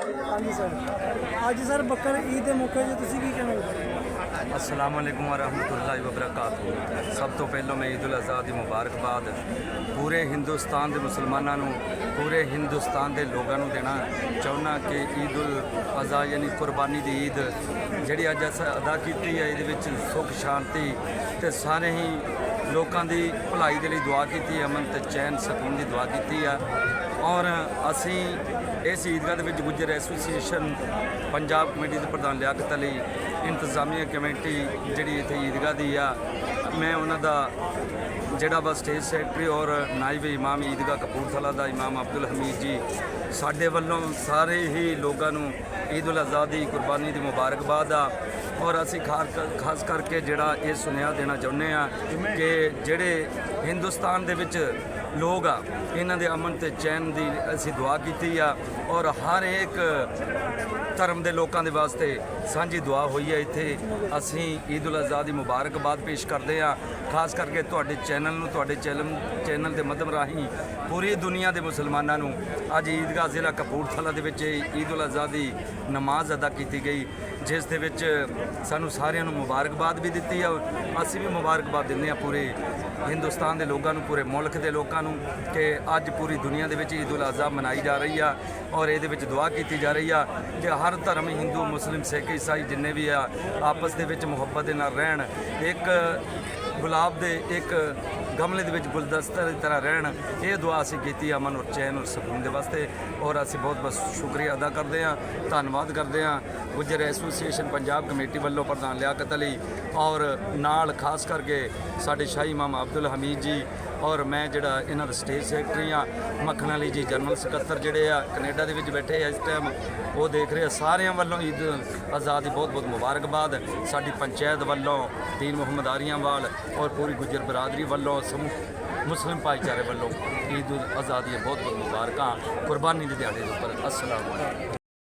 ਹਾਂਜੀ ਸਰ। ਅੱਜ ਸਰ ਬੱਕਰ ਈਦ ਦੇ ਮੌਕੇ 'ਤੇ ਤੁਸੀਂ ਕੀ ਕਹਿਣਾ ਅਸਲਾਮ ਵਾਲੇਕੁਮ ਵਰਹਿਮਤੁਲਾਹਿ ਵਬਰਕਾਤੁਹ ਸਭ ਤੋਂ ਪਹਿਲਾਂ ਮੈਂ ਈਦ ਉਲ ਅਜ਼ਹਾ ਦੀ ਮੁਬਾਰਕਬਾਦ ਪੂਰੇ ਹਿੰਦੁਸਤਾਨ ਦੇ ਮੁਸਲਮਾਨਾਂ ਨੂੰ ਪੂਰੇ ਹਿੰਦੁਸਤਾਨ ਦੇ ਲੋਕਾਂ ਨੂੰ ਦੇਣਾ ਚਾਹੁੰਦਾ ਕਿ ਈਦ ਉਲ ਅਜ਼ਹਾ ਯਾਨੀ ਕੁਰਬਾਨੀ ਦੀ ਈਦ ਜਿਹੜੀ ਅੱਜ ਅਸੀਂ ਅਦਾ ਕੀਤੀ ਹੈ ਇਹਦੇ ਵਿੱਚ ਸੁੱਖ ਸ਼ਾਂਤੀ ਤੇ ਸਾਰੇ ਹੀ ਲੋਕਾਂ ਦੀ ਭਲਾਈ ਦੇ ਲਈ ਦੁਆ ਕੀਤੀ ਅਮਨ ਤੇ ਚੈਨ ਸਕੂਨ ਦੀ ਦੁਆ ਕੀਤੀ ਆ ਔਰ ਅਸੀਂ ਇਸ ਈਦਗਾਹ ਦੇ ਵਿੱਚ ਗੁੱਜਰ ਐਸੋਸੀਏਸ਼ਨ ਪੰਜਾਬ ਕਮੇਟੀ ਦੇ ਪ੍ਰਧਾਨ ਲਿਆਕਤ ਅਲੀ ਇੰਤਜ਼ਾਮੀਆ ਕਮੇਟੀ ਜਿਹੜੀ ਇੱਥੇ ਈਦਗਾਹ ਦੀ ਆ ਮੈਂ ਉਹਨਾਂ ਦਾ ਜਿਹੜਾ ਵਾ ਸਟੇਜ ਸੈਕਟਰੀ ਔਰ ਨਾਇਬ ਇਮਾਮ ਈਦਗਾ ਕਪੂਰਥਲਾ ਦਾ ਇਮਾਮ ਅਬਦੁਲ ਹਮੀਦ ਜੀ, ਸਾਡੇ ਵੱਲੋਂ ਸਾਰੇ ਹੀ ਲੋਕਾਂ ਨੂੰ ਈਦ ਉਲ ਅਜ਼ਹਾ ਦੀ ਕੁਰਬਾਨੀ ਦੀ ਮੁਬਾਰਕਬਾਦ ਆ। ਔਰ ਅਸੀਂ ਖਾਰ- ਖਾਸ ਕਰਕੇ ਜਿਹੜਾ ਇਹ ਸੁਨੇਹਾ ਦੇਣਾ ਚਾਹੁੰਦੇ ਆ ਕਿ ਜਿਹੜੇ ਹਿੰਦੁਸਤਾਨ ਦੇ ਵਿੱਚ ਲੋਕ ਆ, ਇਹਨਾਂ ਦੇ ਅਮਨ ਤੇ ਚੈਨ ਦੀ ਅਸੀਂ ਦੁਆ ਕੀਤੀ ਆ ਔਰ ਹਰ ਇੱਕ ਧਰਮ ਦੇ ਲੋਕਾਂ ਦੇ ਵਾਸਤੇ ਸਾਂਝੀ ਦੁਆ ਹੋਈ ਹੈ ਇੱਥੇ ਅਸੀਂ ਈਦ ਉਲ ਅਜ਼ਹਾ ਦੀ ਮੁਬਾਰਕਬਾਦ ਪੇਸ਼ ਕਰਦੇ ਆ। ਖਾਸ ਕਰਕੇ ਤੁਹਾਡੇ ਚੈਨਲ ਨੂੰ, ਤੁਹਾਡੇ ਚੈਨਲ ਚੈਨਲ ਦੇ ਮਦਮ ਰਾਹੀਂ ਪੂਰੀ ਦੁਨੀਆ ਦੇ ਮੁਸਲਮਾਨਾਂ ਨੂੰ ਅੱਜ ਈਦਗਾਹ ਜ਼ਿਲ੍ਹਾ ਕਪੂਰਥਲਾ ਦੇ ਵਿੱਚ ਈਦ ਉਲ ਅਜ਼ਹਾ ਦੀ ਨਮਾਜ਼ ਅਦਾ ਕੀਤੀ ਗਈ। ਜਿਸ ਦੇ ਵਿੱਚ ਸਾਨੂੰ ਸਾਰਿਆਂ ਨੂੰ ਮੁਬਾਰਕਬਾਦ ਵੀ ਦਿੱਤੀ ਆ। ਅਸੀਂ ਵੀ ਮੁਬਾਰਕਬਾਦ ਦਿੰਦੇ ਆ ਪੂਰੇ ਹਿੰਦੁਸਤਾਨ ਦੇ ਲੋਕਾਂ ਨੂੰ, ਪੂਰੇ ਮੁਲਕ ਦੇ ਲੋਕਾਂ ਨੂੰ ਕਿ ਅੱਜ ਪੂਰੀ ਦੁਨੀਆ ਦੇ ਵਿੱਚ ਈਦ ਉਲ ਅਜ਼ਹਾ ਮਨਾਈ ਜਾ ਰਹੀ ਆ ਔਰ ਇਹਦੇ ਵਿੱਚ ਦੁਆ ਕੀਤੀ ਜਾ ਰਹੀ ਆ ਕਿ ਹਰ ਧਰਮ ਹਿੰਦੂ, ਮੁਸਲਿਮ, ਸਿੱਖ, ਈਸਾਈ ਜਿੰਨੇ ਵੀ ਆ, ਆਪਸ ਦੇ ਵਿੱਚ ਮੁਹੱਬਤ ਦੇ ਨਾਲ ਰਹਿਣ। ਇੱਕ ਗੁਲਾਬ ਦੇ, ਇੱਕ ਗਮਲੇ ਦੇ ਵਿੱਚ ਗੁਲਦਸਤਾ ਦੀ ਤਰ੍ਹਾਂ ਰਹਿਣ। ਇਹ ਦੁਆ ਅਸੀਂ ਕੀਤੀ ਅਮਨ ਔਰ ਚੈਨ ਔਰ ਸਕੂਨ ਦੇ ਵਾਸਤੇ। ਔਰ ਅਸੀਂ ਬਹੁਤ ਬਹੁਤ ਸ਼ੁਕਰੀਆ ਅਦਾ ਕਰਦੇ ਹਾਂ ਧੰਨਵਾਦ ਕਰਦੇ ਹਾਂ ਗੁੱਜਰ ਐਸੋਸੀਏਸ਼ਨ ਪੰਜਾਬ ਕਮੇਟੀ ਵੱਲੋਂ ਪ੍ਰਧਾਨ ਲਿਆਕਤ ਅਲੀ ਔਰ ਨਾਲ ਖਾਸ ਕਰਕੇ ਸਾਡੇ ਸ਼ਾਹੀ ਇਮਾਮ ਅਬਦੁਲ ਹਮੀਦ ਜੀ ਔਰ ਮੈਂ ਜਿਹੜਾ ਇਹਨਾਂ ਦਾ ਸਟੇਜ ਸੈਕਟਰੀ ਆ ਮੱਖਣ ਅਲੀ ਜੀ ਜਨਰਲ ਸਕੱਤਰ ਜਿਹੜੇ ਆ, ਕੈਨੇਡਾ ਦੇ ਵਿੱਚ ਬੈਠੇ ਆ ਇਸ ਟਾਈਮ ਉਹ ਦੇਖ ਰਹੇ ਆ, ਸਾਰਿਆਂ ਵੱਲੋਂ ਈਦ ਆਜ਼ਾਦ ਦੀ ਬਹੁਤ ਬਹੁਤ ਮੁਬਾਰਕਬਾਦ। ਸਾਡੀ ਪੰਚਾਇਤ ਵੱਲੋਂ, ਦੀਨ ਮੁਹੰਮਦ ਆਰੀਆਂਵਾਲ ਔਰ ਪੂਰੀ ਗੁੱਜਰ ਬਰਾਦਰੀ ਵੱਲੋਂ, ਸਮੂਹ, ਮੁਸਲਿਮ ਭਾਈਚਾਰੇ ਵੱਲੋਂ ਈਦ ਉਲ ਦੀਆਂ ਬਹੁਤ ਬਹੁਤ ਮੁਬਾਰਕਾਂ। ਕੁਰਬਾਨੀ ਦੇ ਦਿਹਾੜੇ ਦੇ ਉੱਪਰ, ਅਸਲਾਮ